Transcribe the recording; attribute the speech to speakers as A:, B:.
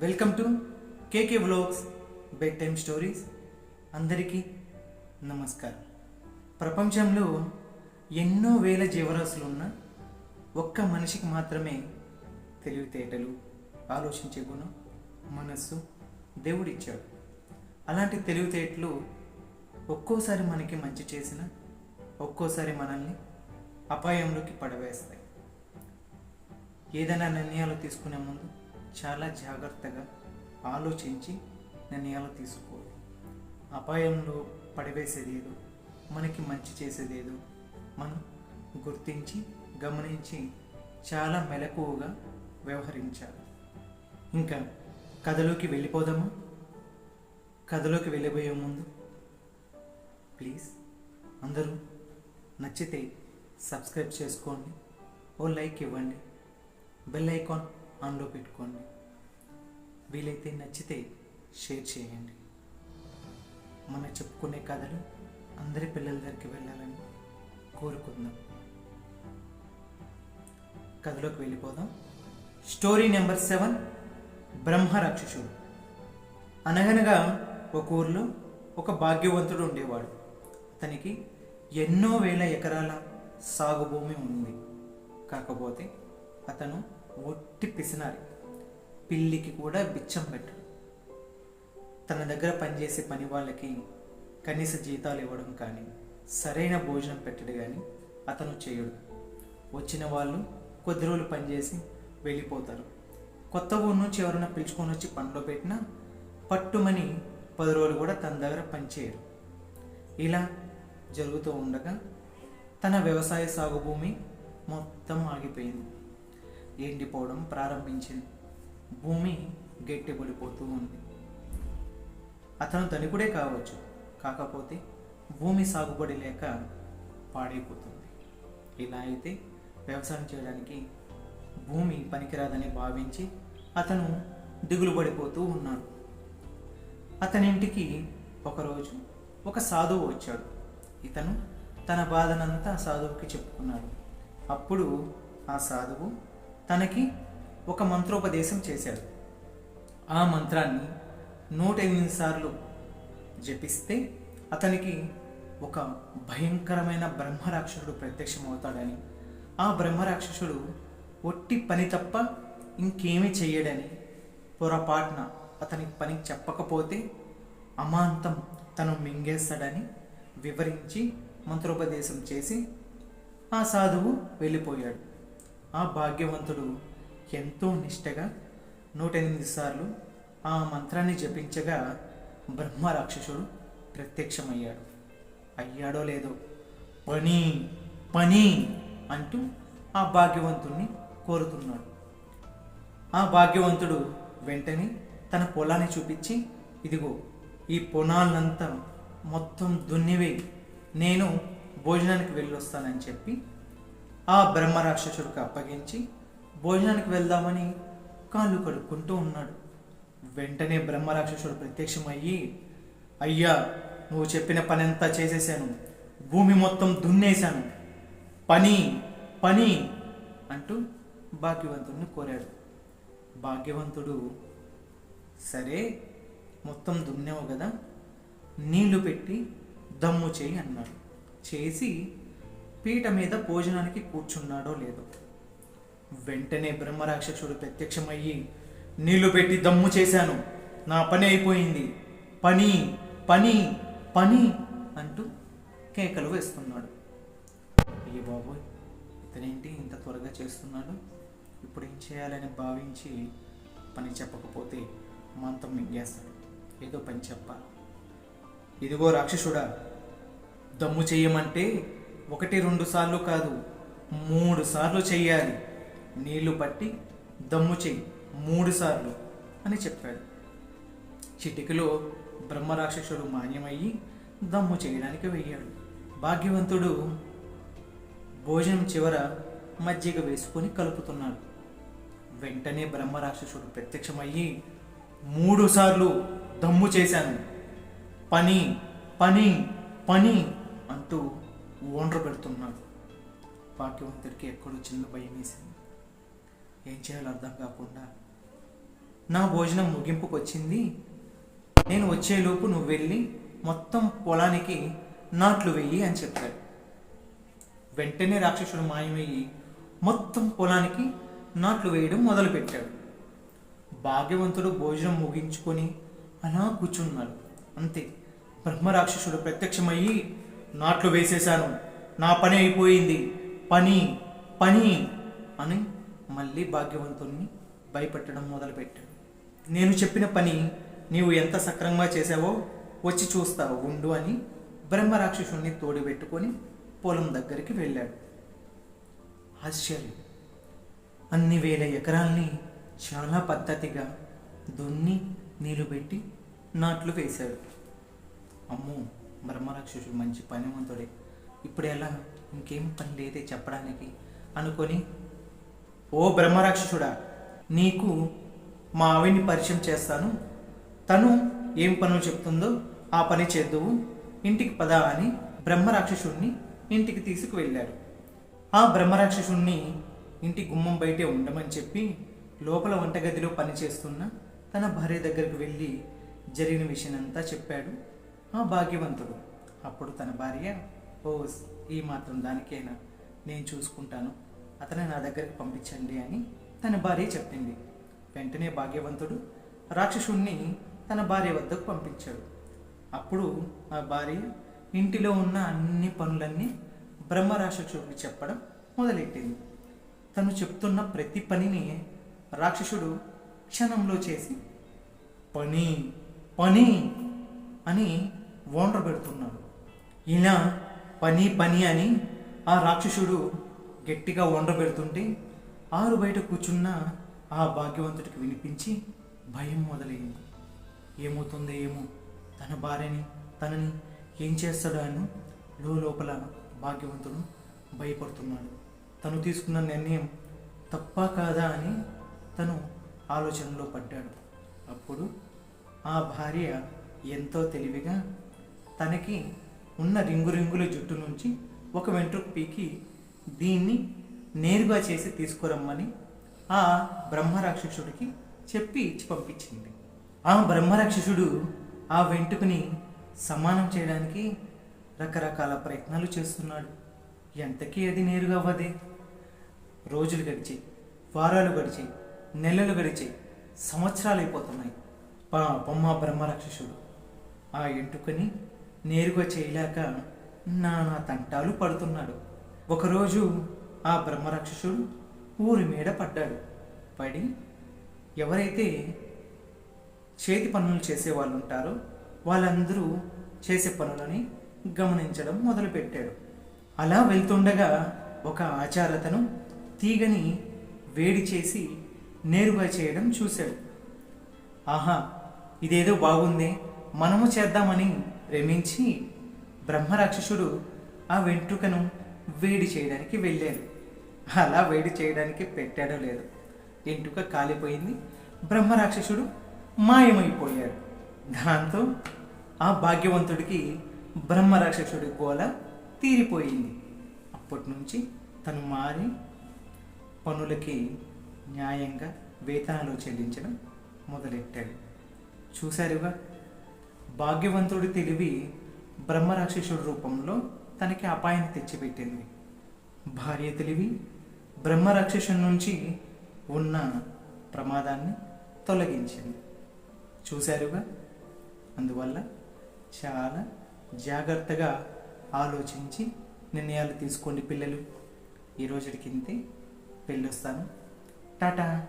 A: Welcome to KK vlogs bedtime stories. అందరికీ నమస్కారం. ప్రపంచంలో ఎన్నో వేల జీవరాశులు ఉన్న ఒక్క మనిషికి మాత్రమే తెలివితేటలు ఆలోచించే గుణం మనస్సు దేవుడిచ్చాడు. అలాంటి తెలివితేటలు ఒక్కోసారి మనకి మంచి చేసిన ఒక్కోసారి మనల్ని అపాయంలోకి పడవేస్తాయి. ఏదైనా నిర్ణయాలు తీసుకునే ముందు చాలా జాగ్రత్తగా ఆలోచించి నిర్ణయాలు తీసుకోవాలి. అపాయంలో పడవేసేది ఏదో మనకి మంచి చేసేది ఏదో మనం గుర్తించి గమనించి చాలా మెలకువగా వ్యవహరించాలి. ఇంకా కథలోకి వెళ్ళిపోదామా? కథలోకి వెళ్ళిపోయే ముందు ప్లీజ్ అందరూ నచ్చితే సబ్స్క్రైబ్ చేసుకోండి. ఓ లైక్ ఇవ్వండి. బెల్ ఐకాన్ ఆన్లో పెట్టుకోండి. వీలైతే నచ్చితే షేర్ చేయండి. మన చెప్పుకునే కథలు అందరి పిల్లల దగ్గరికి వెళ్ళాలని కోరుకుందాం. కథలోకి వెళ్ళిపోదాం. స్టోరీ నెంబర్ సెవెన్ బ్రహ్మ రాక్షసుడు. అనగనగా ఒక ఊర్లో ఒక భాగ్యవంతుడు ఉండేవాడు. అతనికి ఎన్నో వేల ఎకరాల సాగు భూమి ఉంది. కాకపోతే అతను ఒట్టి పిసినారి. పిల్లికి కూడా బిచ్చం పెట్టడు తన దగ్గర పనిచేసే పని వాళ్ళకి కనీస జీతాలు ఇవ్వడం కానీ సరైన భోజనం పెట్టడు కానీ అతను చేయడు. వచ్చిన వాళ్ళు కొద్ది రోజులు పనిచేసి వెళ్ళిపోతారు. కొత్త ఊరు నుంచి ఎవరైనా పిలుచుకొని వచ్చి పనిలో పెట్టినా పట్టుమని పది రోజులు కూడా తన దగ్గర పనిచేయరు ఇలా జరుగుతూ ఉండగా తన వ్యవసాయ సాగు భూమి మొత్తం ఆగిపోయింది. ఎండిపోవడం ప్రారంభించింది. భూమి గట్టిపడిపోతూ ఉంది. అతను ధనికుడే కావచ్చు కాకపోతే భూమి సాగుబడి లేక పాడైపోతుంది. ఇలా అయితే వ్యవసాయం చేయడానికి భూమి పనికిరాదని భావించి అతను దిగులు పడిపోతూ ఉన్నాడు. అతని ఇంటికి ఒకరోజు ఒక సాధువు వచ్చాడు. ఇతను తన బాధనంతా సాధువుకి చెప్పుకున్నాడు. అప్పుడు ఆ సాధువు తనకి ఒక మంత్రోపదేశం చేశాడు. ఆ మంత్రాన్ని నూట ఎనిమిది సార్లు జపిస్తే అతనికి ఒక భయంకరమైన బ్రహ్మరాక్షసుడు ప్రత్యక్షమవుతాడని ఆ బ్రహ్మరాక్షసుడు ఒట్టి పని తప్ప ఇంకేమీ చేయడని పొరపాటున అతనికి పని చెప్పకపోతే అమాంతం తను మింగేస్తాడని వివరించి మంత్రోపదేశం చేసి ఆ సాధువు వెళ్ళిపోయాడు. ఆ భాగ్యవంతుడు ఎంతో నిష్టగా నూట ఎనిమిది సార్లు ఆ మంత్రాన్ని జపించగా బ్రహ్మ రాక్షసుడు ప్రత్యక్షమయ్యాడు. అయ్యాడో లేదో? పని పని అంటూ ఆ భాగ్యవంతుణ్ణి కోరుతున్నాడు. ఆ భాగ్యవంతుడు వెంటనే తన పొలాన్ని చూపించి ఇదిగో ఈ పొలాలంతా మొత్తం దున్నివే. నేను భోజనానికి వెళ్ళొస్తానని చెప్పి ఆ బ్రహ్మరాక్షసుడికి అప్పగించి భోజనానికి వెళ్దామని కాళ్ళు కడుక్కుంటూ ఉన్నాడు. వెంటనే బ్రహ్మరాక్షసుడు ప్రత్యక్షమయ్యి అయ్యా నువ్వు చెప్పిన పని అంతా చేసేసాను. భూమి మొత్తం దున్నేశాను. పని పని అంటూ భాగ్యవంతుడిని కోరాడు. భాగ్యవంతుడు సరే మొత్తం దున్నావు కదా నీళ్ళు పెట్టి దమ్ము చేయి అన్నాడు. చేసి పీట మీద భోజనానికి కూర్చున్నాడో లేదో. వెంటనే బ్రహ్మరాక్షసుడు ప్రత్యక్షమయ్యి నీళ్ళు పెట్టి దమ్ము చేశాను. నా పని అయిపోయింది. పని పని పని అంటూ కేకలు వేస్తున్నాడు. అయ్యో బాబోయ్ ఇతనేంటి ఇంత త్వరగా చేస్తున్నాడు? ఇప్పుడు ఏం చేయాలని భావించి పని చెప్పకపోతే మంతం మింగేస్తాడు. ఏదో పని చెప్పాలి. ఇదిగో రాక్షసుడా దమ్ము చేయమంటే ఒకటి రెండు సార్లు కాదు మూడు సార్లు చెయ్యాలి. నీళ్ళు పట్టి దమ్ము చెయ్యి మూడు సార్లు అని చెప్పాడు. చిటికలో బ్రహ్మరాక్షసుడు మాన్యమయ్యి దమ్ము చేయడానికి వెయ్యాడు. భాగ్యవంతుడు భోజనం చివర మజ్జిగ వేసుకొని కలుపుతున్నాడు. వెంటనే బ్రహ్మరాక్షసుడు ప్రత్యక్షమయ్యి మూడు సార్లు దమ్ము చేశాను. పని పని పని అంటూ ఓండ్ర పెడుతున్నాడు. భాగ్యవంతుడికి ఎక్కడో చిన్న భయం వేసింది. ఏం చేయాలో అర్థం కాకుండా నా భోజనం ముగింపుకు వచ్చింది నేను వచ్చేలోపు నువ్వు వెళ్ళి మొత్తం పొలానికి నాట్లు వెయ్యి అని చెప్పాడు. వెంటనే రాక్షసుడు మాయమయ్యి మొత్తం పొలానికి నాట్లు వేయడం మొదలుపెట్టాడు. భాగ్యవంతుడు భోజనం ముగించుకొని అలా కూర్చున్నాడు. అంతే. బ్రహ్మరాక్షసుడు ప్రత్యక్షమయ్యి నాట్లు వేసేశాను. నా పని అయిపోయింది. పని పని అని మళ్ళీ భాగ్యవంతుణ్ణి భయపెట్టడం మొదలుపెట్టాడు. నేను చెప్పిన పని నీవు ఎంత సక్రమంగా చేశావో వచ్చి చూస్తావు ఉండు అని బ్రహ్మరాక్షసుణ్ణి తోడిపెట్టుకొని పొలం దగ్గరికి వెళ్ళాడు. ఆశ్చర్యం! అన్ని వేల ఎకరాల్ని చాలా పద్ధతిగా దున్ని నీళ్ళు పెట్టి నాట్లు వేశాడు. అమ్మో! బ్రహ్మరాక్షసుడు మంచి పనివంతుడే ఇప్పుడు ఎలా ఇంకేం పని లేదే చెప్పడానికి. అనుకొని ఓ బ్రహ్మరాక్షసుడా నీకు మా ఆవిడ్ని పరిచయం చేస్తాను. తను ఏం పనులు చెప్తుందో ఆ పని చేద్దువు. ఇంటికి పదా అని బ్రహ్మరాక్షసుడిని ఇంటికి తీసుకువెళ్ళాడు. ఆ బ్రహ్మరాక్షసుణ్ణి ఇంటి గుమ్మం బయటే ఉండమని చెప్పి లోపల వంటగదిలో పనిచేస్తున్న తన భార్య దగ్గరికి వెళ్ళి జరిగిన విషయం అంతా చెప్పాడు. భాగ్యవంతుడు. అప్పుడు తన భార్య ఓ ఈ మాత్రం దానికైనా? నేను చూసుకుంటాను. అతను నా దగ్గరికి పంపించండి అని తన భార్య చెప్పింది. వెంటనే భాగ్యవంతుడు రాక్షసుణ్ణి తన భార్య వద్దకు పంపించాడు. అప్పుడు ఆ భార్య ఇంటిలో ఉన్న అన్ని పనులన్నీ బ్రహ్మరాక్షసుడికి చెప్పడం మొదలెట్టింది. తను చెప్తున్న ప్రతి పనిని రాక్షసుడు క్షణంలో చేసి పని పని అని ఓండ్ర పెడుతున్నాడు. ఇలా పని పని అని ఆ రాక్షసుడు గట్టిగా ఓండ్ర పెడుతుంటే ఆరు బయట కూర్చున్న ఆ భాగ్యవంతుడికి వినిపించి భయం మొదలైంది. ఏమవుతుందో ఏమో తన భార్యని తనని ఏం చేస్తాడో అని లోపల భాగ్యవంతుడు భయపడుతున్నాడు. తను తీసుకున్న నిర్ణయం తప్ప కాదా అని తను ఆలోచనలో పడ్డాడు. అప్పుడు ఆ భార్య ఎంతో తెలివిగా తనకి ఉన్న రింగు రింగుల జుట్టు నుంచి ఒక వెంట్రుకు పీకి దీన్ని నేరుగా చేసి తీసుకురమ్మని ఆ బ్రహ్మరాక్షసుడికి చెప్పి ఇచ్చి పంపించింది. ఆ బ్రహ్మరాక్షసుడు ఆ వెంట్రుకని సమానం చేయడానికి రకరకాల ప్రయత్నాలు చేస్తున్నాడు. ఎంతకీ అది నేరుగా అవ్వదే? రోజులు గడిచి వారాలు గడిచి నెలలు గడిచి సంవత్సరాలు అయిపోతున్నాయి పాపమ్మ బ్రహ్మరాక్షసుడు ఆ ఎంటుకని నేరుగా చేయలేక నానా తంటాలు పడుతున్నాడు. ఒకరోజు ఆ బ్రహ్మరాక్షసుడు ఊరి మీద పడ్డాడు. పడి ఎవరైతే చేతి పనులు చేసే వాళ్ళు ఉంటారో వాళ్ళందరూ చేసే పనులని గమనించడం మొదలుపెట్టాడు. అలా వెళ్తుండగా ఒక ఆచారతను తీగని వేడి చేసి నేరుగా చేయడం చూశాడు. ఆహా ఇదేదో బాగుంది. మనము చేద్దామని రమించి బ్రహ్మరాక్షసుడు ఆ వెంట్రుకను వేడి చేయడానికి వెళ్ళాడు. అలా వేడి చేయడానికి పెట్టాడో లేదు వెంట్రుక కాలిపోయింది. బ్రహ్మరాక్షసుడు మాయమైపోయాడు. దాంతో ఆ భాగ్యవంతుడికి బ్రహ్మరాక్షసుడి గోల తీరిపోయింది. అప్పటి నుంచి తను మారి పనులకి న్యాయంగా వేతనాలు చెల్లించడం మొదలెట్టాడు. చూశారుగా భాగ్యవంతుడి తెలివి బ్రహ్మరాక్షసుడి రూపంలో తనకి అపాయాన్ని తెచ్చిపెట్టింది. భార్య తెలివి బ్రహ్మరాక్షసుడి నుంచి ఉన్న ప్రమాదాన్ని తొలగించింది. చూశారుగా? అందువల్ల చాలా జాగ్రత్తగా ఆలోచించి నిర్ణయాలు తీసుకోండి పిల్లలు. ఈ రోజుకి ఇంతే పెళ్ళొస్తాను. టాటా!